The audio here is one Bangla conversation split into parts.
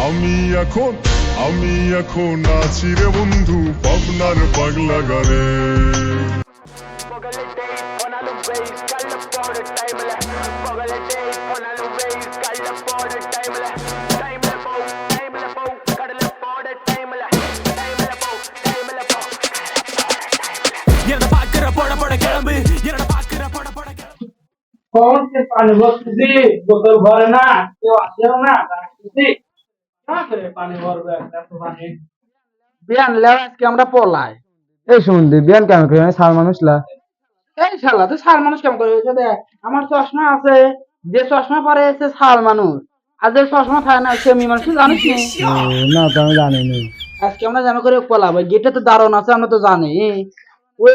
আমি এখন আমি এখন আছি রে বন্ধু পাবনার পাগলা গানে कौन से पानी वक्त से वो करना के वास्ते ना বিয়ান আজকে আমরা পলাই। এই বিয়ান কেন করে সার মানুষলা এই শালা তো সার মানুষ কেমন করে হয়েছে আমার চশমা আছে যে চশমা পরে সে সার মানুষ। আর যে চশমা থাকে না সে মানুষ জানিস না? তো আমি জানি নি। আজকে আমরা যেন করে পলাবো গেটে তো দারোয়ান আছে আমরা তো জানি। ওই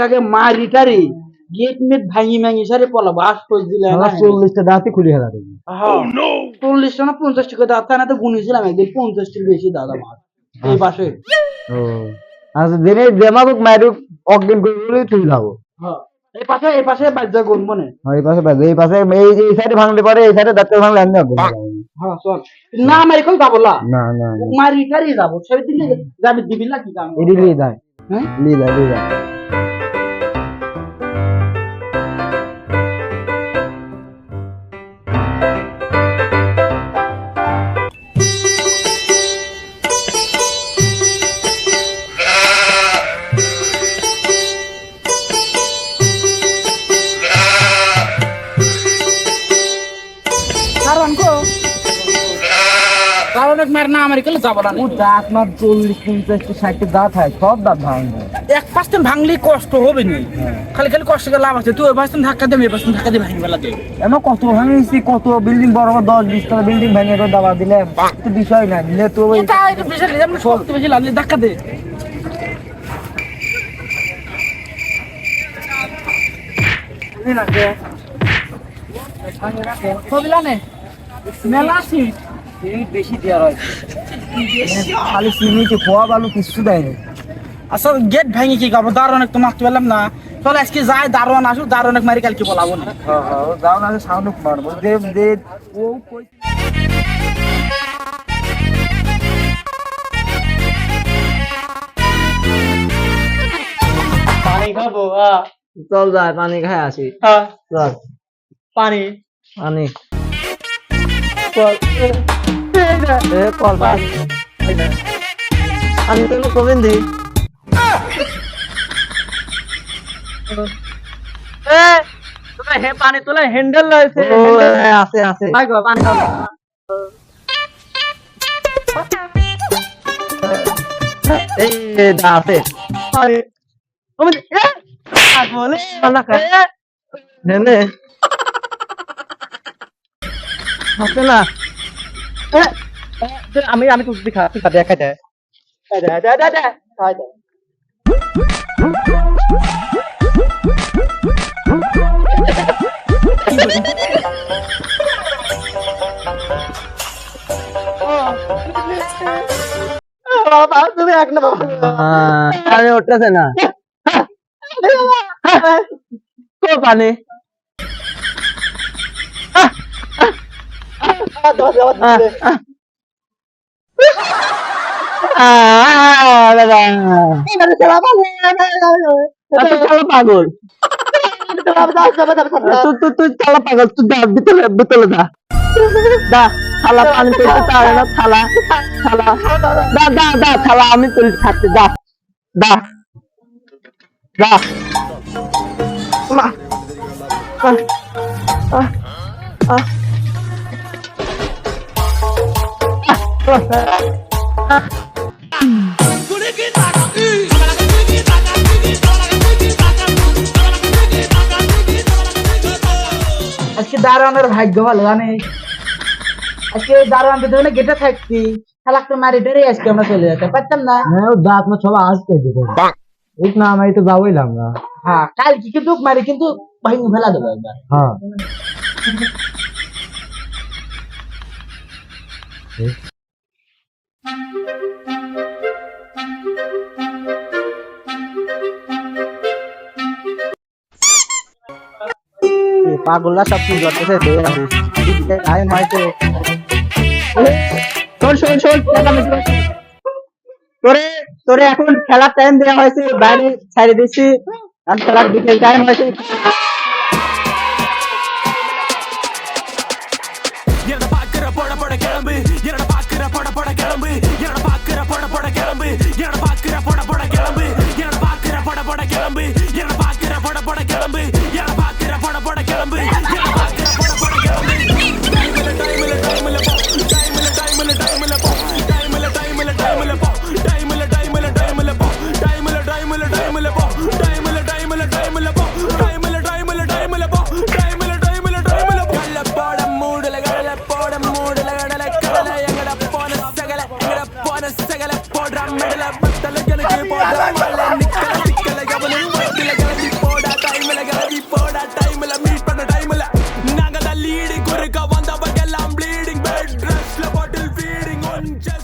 কাকে মারি টারি। গেট মেট ভাঙি ভাঙি সারে পলাবো আস করে দিলে না আমার চল্লিশটা দাঁতই খুলি হেলা দেবি চল্লিশ না পঞ্চাশ টাকা দাঁত না তো গুনেছিলাম একদিন পঞ্চাশ টাকা বেশি দাদা মাছ এই পাশে। ও। আচ্ছা দিনে দেমাগুক মারুক অজ্ঞান করে তুই যাব হ্যাঁ। এই পাশে এই পাশে বাজ্যা গুন মনে। হ্যাঁ, এই পাশে বাজে এই পাশে এই যে এই সাইডে ভাঙলে পারে এই সাইডে দাঁতটা ভাঙলে আমি অজ্ঞান হ্যাঁ চল। না মারি কই যাব না না না। মারি টারি যাব। সেই দিলে যাবি দিবি না কি কাম লিয়ে যায় হ্যাঁ? লিয়ে যায় লিয়ে যায় কারণ এক মার না মারি কইলে যাব না? ও দাঁত মার চল্লিশ পঞ্চাশটা ষাটটা দাঁত হয় সব দাঁত ভাঙবে। এক পাঁচদিন ভাঙলি কষ্ট হবে নি। খালি খালি কষ্ট করে লাভ আছে। তুই ওই পাঁচদিন ধাক্কা দেবে এই পাঁচদিন ধাক্কা দিয়ে ভাঙি বেলা দে এমন কত ভাঙিয়েছি কত বিল্ডিং বড় বড় দশ বিশ তলা বিল্ডিং ভেঙে করে দাবা দিলে তো বিষয় না দিলে তো ওই আমরা শক্তি বেশি লাগলে ধাক্কা দে। ছবিলা মেলা সিট সিমেন্ট বেশি দেওয়া হয় খালি সিমেন্টে খোয়া বালু কিছু দেয় না গেট ভাঙি কি করব? দারোয়ান তো মারতে পারলাম না। চল আজকে যাই দারোয়ান আসুক দারোয়ান মারি কালকে বলাবো না। হ্যাঁ হ্যাঁ ও যাও না সাউন্ড মারবো। দে দে। ও কই পানি খাব চল যায় পানি খাই আসি। হ্যাঁ। চল। পানি। পানি। আমি তো কমেন দি হে পানি তোলা হ্যান্ডেল রয়েছে আছে আছে পানি এই দা আছে না নেনে আছে না। আমি আমি দেখা তুই খাতে খাতে দে দে দে দে খাই দে বাবা তুমি এক না বাবা আমি উঠতেছে না। তো পানি। পাগল তুই তুই তুই চালা পাগল তুই দা ভিতরে ভিতরে দা দা থালা পানি তুলতে পারে না থালা থালা দা দা দা থালা আমি তুলতে থাকতে দা দা দা মা আহ, আহ, আজকে দারোয়ানের ভাগ্য ভালো জানিস আজকে দারোয়ান যদি গেটে থাকতি তাহলে তো মারি ডেরে আজকে আমরা চলে যেতে পারতাম না। হ্যাঁ ও দাঁত না সবাই আসতে দিতে উঠ না আমি তো যাবোইলাম না হ্যাঁ কালকে কিন্তু মারি কিন্তু ভাঙি ফেলা দেবো একবার। হ্যাঁ। পাগলা সব কি করতেছে আমি হয়তো শোন শোন শোন চেঁচামেচি করিস না। তোরে তোরে এখন খেলার টাইম দেওয়া হয়েছে বাইরে ছাড়ে দিচ্ছি আর খেলার বিকেল টাইম হয়েছে என்ன பாக்குற போட போட கிளம்பு என்ன பாக்குற போட போட கிளம்பு என்ன பாக்குற போட போட கிளம்பு என்ன பாக்குற போட போட கிளம்பு.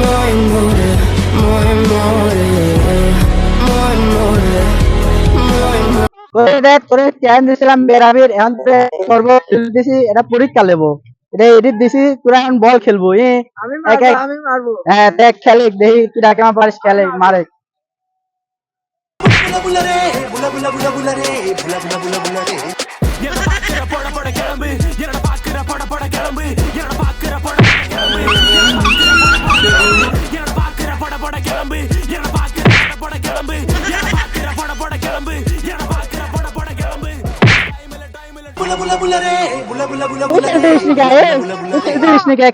moje more, moje more, moje more, moje more. এটা করে চ্যান দিছিলাম বেরাবির এখন করব দিছি এটা পরীক্ষা লেবো এটা এডিট দিছি তোরা এখন বল খেলব আমি মারবো হ্যাঁ দেখ খেলে দেখি তোরা কেমন পারিস খেলে মারে বুলা বুলা বুলা বুলা রে বুলা বুলা বুলা বুলা রে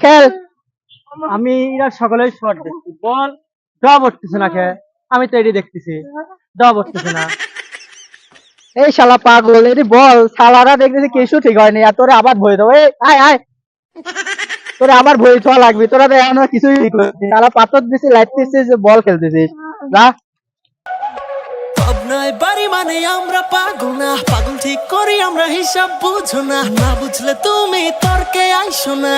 খেল। আমি এরা সকলেই শর্ট দেখছি। বল না খে আমি তো এটি দেখতেছি। না। এই শালা পাগল এটি বল। শালারা দেখতেছি কিছু ঠিক হয়নি। আর তোরে আবার ভয় দেবো। এই আয় আয়। তোরে আবার ভয় ছোঁয়া লাগবে। তোরা তো এখনও কিছুই ঠিক হয়নি। শালা পাথর দিছি লাইট দিছিস বল খেলতেছিস। যা। ভাবনায় বাড়ি মানে আমরা পাগল না পাগল ঠিক করি আমরা হিসাব বুঝো না না বুঝলে তুমি তর্কে আইসো না